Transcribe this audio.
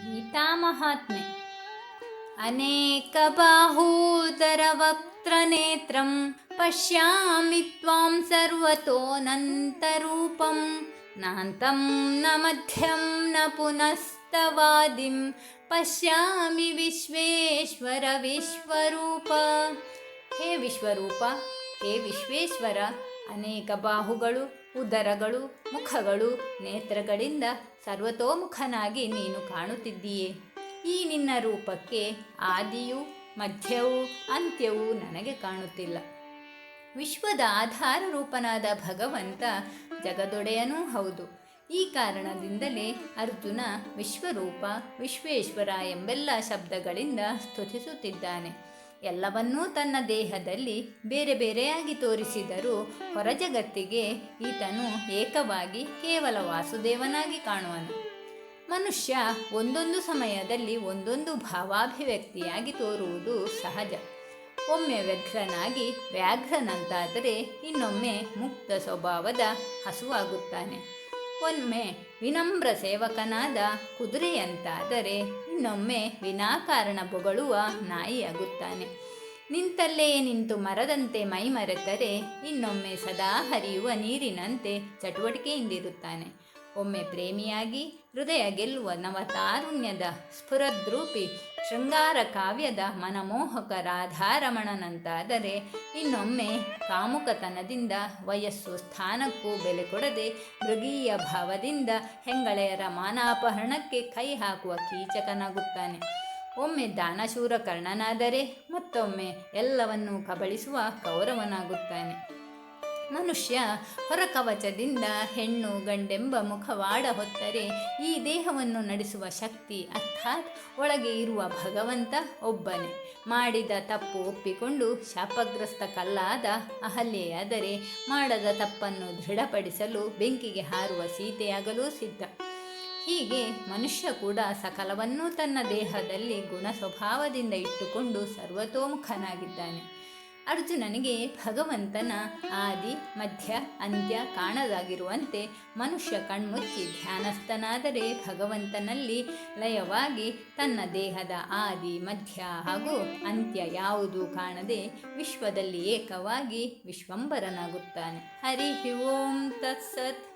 ಗೀತಾ ಮಹಾತ್ಮೆ अनेकबाहूदरवक्त्रनेत्रं पश्यामि त्वां सर्वतोऽनन्तरूपं नान्तं न मध्यं न पुनस्तवादिं ಪಶ್ಯಾಮಿ ವಿಶ್ವೇಶ್ವರ ವಿಶ್ವರೂಪ ಹೇ ವಿಶ್ವರೂಪ ಹೇ ವಿಶ್ವೇಶ್ವರ ಅನೇಕ ಬಾಹುಗಳು ಉದರಗಳು, ಮುಖಗಳು, ನೇತ್ರಗಳಿಂದ ಸರ್ವತೋಮುಖನಾಗಿ ನೀನು ಕಾಣುತ್ತಿದ್ದೀಯೆ. ಈ ನಿನ್ನ ರೂಪಕ್ಕೆ ಆದಿಯೂ, ಮಧ್ಯವೂ, ಅಂತ್ಯವೂ ನನಗೆ ಕಾಣುತ್ತಿಲ್ಲ. ವಿಶ್ವದ ಆಧಾರ ರೂಪನಾದ ಭಗವಂತ ಜಗದೊಡೆಯನೂ ಹೌದು. ಈ ಕಾರಣದಿಂದಲೇ ಅರ್ಜುನ ವಿಶ್ವರೂಪ, ವಿಶ್ವೇಶ್ವರ ಎಂಬೆಲ್ಲ ಶಬ್ದಗಳಿಂದ ಸ್ತುತಿಸುತ್ತಿದ್ದಾನೆ. ಎಲ್ಲವನ್ನೂ ತನ್ನ ದೇಹದಲ್ಲಿ ಬೇರೆ ಬೇರೆಯಾಗಿ ತೋರಿಸಿದರೂ ಹೊರ ಜಗತ್ತಿಗೆ ಈತನು ಏಕವಾಗಿ ಕೇವಲ ವಾಸುದೇವನಾಗಿ ಕಾಣುವನು. ಮನುಷ್ಯ ಒಂದೊಂದು ಸಮಯದಲ್ಲಿ ಒಂದೊಂದು ಭಾವಾಭಿವ್ಯಕ್ತಿಯಾಗಿ ತೋರುವುದು ಸಹಜ. ಒಮ್ಮೆ ವ್ಯಘ್ರನಾಗಿ ವ್ಯಾಘ್ರನಂತಾದರೆ ಇನ್ನೊಮ್ಮೆ ಮುಕ್ತ ಸ್ವಭಾವದ ಹಸುವಾಗುತ್ತಾನೆ. ಒಮ್ಮೆ ವಿನಮ್ರ ಸೇವಕನಾದ ಕುದುರೆಯಂತಾದರೆ ಇನ್ನೊಮ್ಮೆ ವಿನಾಕಾರಣ ಬೊಗಳುವ ನಾಯಿಯಾಗುತ್ತಾನೆ ನಿಂತಲ್ಲೇ ನಿಂತು ಮರದಂತೆ ಮೈಮರೆತರೆ ಇನ್ನೊಮ್ಮೆ ಸದಾ ಹರಿಯುವ ನೀರಿನಂತೆ ಚಟುವಟಿಕೆಯಿಂದಿರುತ್ತಾನೆ. ಒಮ್ಮೆ ಪ್ರೇಮಿಯಾಗಿ ಹೃದಯ ಗೆಲ್ಲುವ ನವತಾರುಣ್ಯದ ಸ್ಫುರದ್ರೂಪಿ ಶೃಂಗಾರ ಕಾವ್ಯದ ಮನಮೋಹಕ ರಾಧಾರಮಣನಂತಾದರೆ ಇನ್ನೊಮ್ಮೆ ಕಾಮುಕತನದಿಂದ ವಯಸ್ಸು ಸ್ಥಾನಕ್ಕೂ ಬೆಲೆ ಕೊಡದೆ ಮೃಗೀಯ ಭಾವದಿಂದ ಹೆಂಗಳೆಯರ ಮಾನಾಪಹರಣಕ್ಕೆ ಕೈ ಹಾಕುವ ಕೀಚಕನಾಗುತ್ತಾನೆ. ಒಮ್ಮೆ ದಾನಶೂರ ಕರ್ಣನಾದರೆ ಮತ್ತೊಮ್ಮೆ ಎಲ್ಲವನ್ನೂ ಕಬಳಿಸುವ ಕೌರವನಾಗುತ್ತಾನೆ. ಮನುಷ್ಯ ಹೊರಕವಚದಿಂದ ಹೆಣ್ಣು ಗಂಡೆಂಬ ಮುಖವಾಡ ಹೊತ್ತರೆ, ಈ ದೇಹವನ್ನು ನಡೆಸುವ ಶಕ್ತಿ ಅರ್ಥಾತ್ ಒಳಗೆ ಇರುವ ಭಗವಂತ ಒಬ್ಬನೇ. ಮಾಡಿದ ತಪ್ಪು ಒಪ್ಪಿಕೊಂಡು ಶಾಪಗ್ರಸ್ತ ಕಲ್ಲಾದ ಅಹಲ್ಯೆಯಾದರೆ ಮಾಡದ ತಪ್ಪನ್ನು ದೃಢಪಡಿಸಲು ಬೆಂಕಿಗೆ ಹಾರುವ ಸೀತೆಯಾಗಲೂ ಸಿದ್ಧ. ಹೀಗೆ ಮನುಷ್ಯ ಕೂಡ ಸಕಲವನ್ನೂ ತನ್ನ ದೇಹದಲ್ಲಿ ಗುಣ ಸ್ವಭಾವದಿಂದ ಇಟ್ಟುಕೊಂಡು ಸರ್ವತೋಮುಖನಾಗಿದ್ದಾನೆ. ಅರ್ಜುನನಿಗೆ ಭಗವಂತನ ಆದಿ, ಮಧ್ಯ, ಅಂತ್ಯ ಕಾಣದಾಗಿರುವಂತೆ ಮನುಷ್ಯ ಕಣ್ಮುಚ್ಚಿ ಧ್ಯಾನಸ್ಥನಾದರೆ ಭಗವಂತನಲ್ಲಿ ಲಯವಾಗಿ ತನ್ನ ದೇಹದ ಆದಿ, ಮಧ್ಯ ಹಾಗೂ ಅಂತ್ಯ ಯಾವುದೂ ಕಾಣದೆ ವಿಶ್ವದಲ್ಲಿ ಏಕವಾಗಿ ವಿಶ್ವಂಬರನಾಗುತ್ತಾನೆ. ಹರಿ ಓಂ ತತ್ಸತ್.